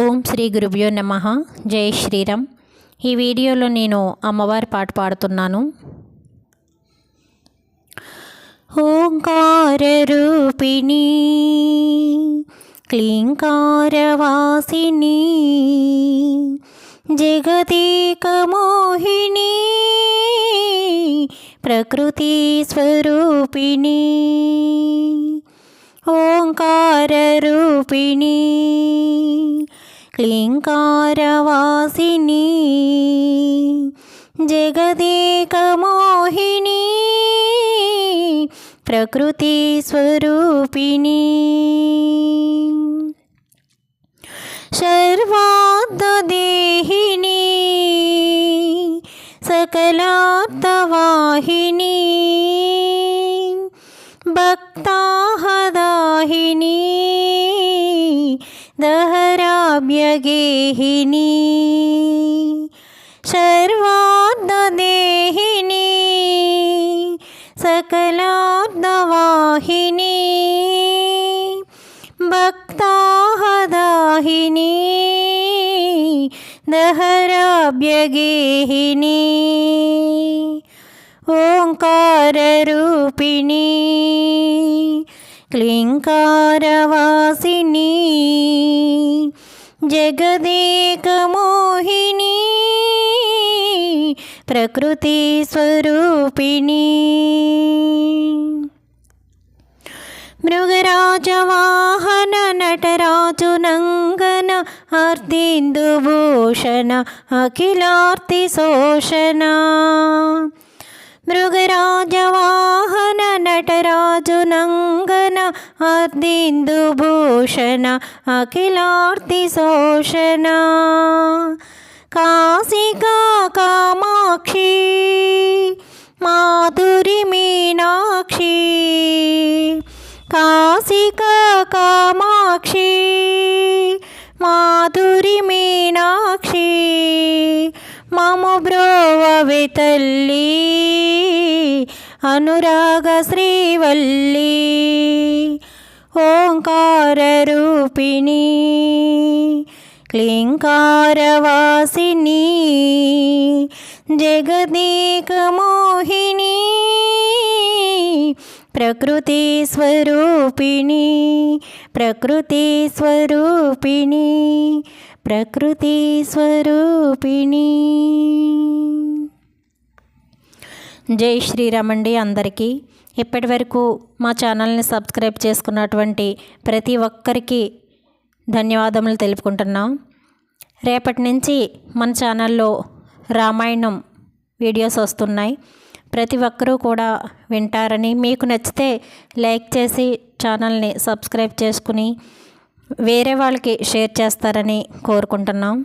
ఓం శ్రీ గురుభ్యో నమ. జై శ్రీరామ్. ఈ వీడియోలో నేను అమ్మవారి పాట పాడుతున్నాను. ఓంకార రూపిణి క్లీంకారవాసిని జగదీక మోహిని ప్రకృతి స్వరూపిణి. ఓంకార రూపిణి क्लिङ्कारवासिनी। जगदेकमोहिनी। प्रकृतिस्वरूपिणी। सर्वाद सकलार्थवाहिनी। भक्ताहदाहिनी। दहरा व्यगृहिणी सर्वाद् देहिनी भक्ताहदाहिनी भक्ता ओङ्काररूपिणी क्लिङ्कारवासिनी जगदेकमोहिनी प्रकृतिस्वरूपिणी మృగరాజవాహన నటరాజు నంగన అర్ధిందుభూషణ అఖిలార్తి శోషణ మృగరాజవాహన నటరాజు ಹರ್ದಿಂದುಭೂಷಣ ಅಖಿಲಾರ್ತಿ ಶೋಷಣ. ಕಾಸಿಕಾ ಕಾಮಾಕ್ಷಿ, ಮಾಧುರಿ ಮೀನಾಕ್ಷಿ. ಕಾಸಿಕಾ ಕಾಮಾಕ್ಷಿ, ಮಾಧುರಿ ಮೀನಾಕ್ಷಿ. ಮಾಮು ಬ್ರೋವವೆ ತಲ್ಲಿ, ಅನುರಾಗ ಶ್ರೀವಲ್ಲೀ. శ్రీవల్లి క్లింకారవాసిని రూపిణి క్లీంకారవాసిని ప్రకృతి స్వరూపిణి ప్రకృతి స్వరూపిణి ప్రకృతి స్వరూపిణి జై శ్రీరామ్ అండి అందరికీ. ఇప్పటి వరకు మా ఛానల్ని సబ్స్క్రైబ్ చేసుకున్నటువంటి ప్రతి ఒక్కరికి ధన్యవాదములు తెలుపుకుంటున్నాం. రేపటి నుంచి మన ఛానల్లో రామాయణం వీడియోస్ వస్తున్నాయి. ప్రతి ఒక్కరూ కూడా వింటారని మీకు నచ్చితే లైక్ చేసి ఛానల్ని సబ్స్క్రైబ్ చేసుకుని వేరే వాళ్ళకి షేర్ చేస్తారని కోరుకుంటున్నాం.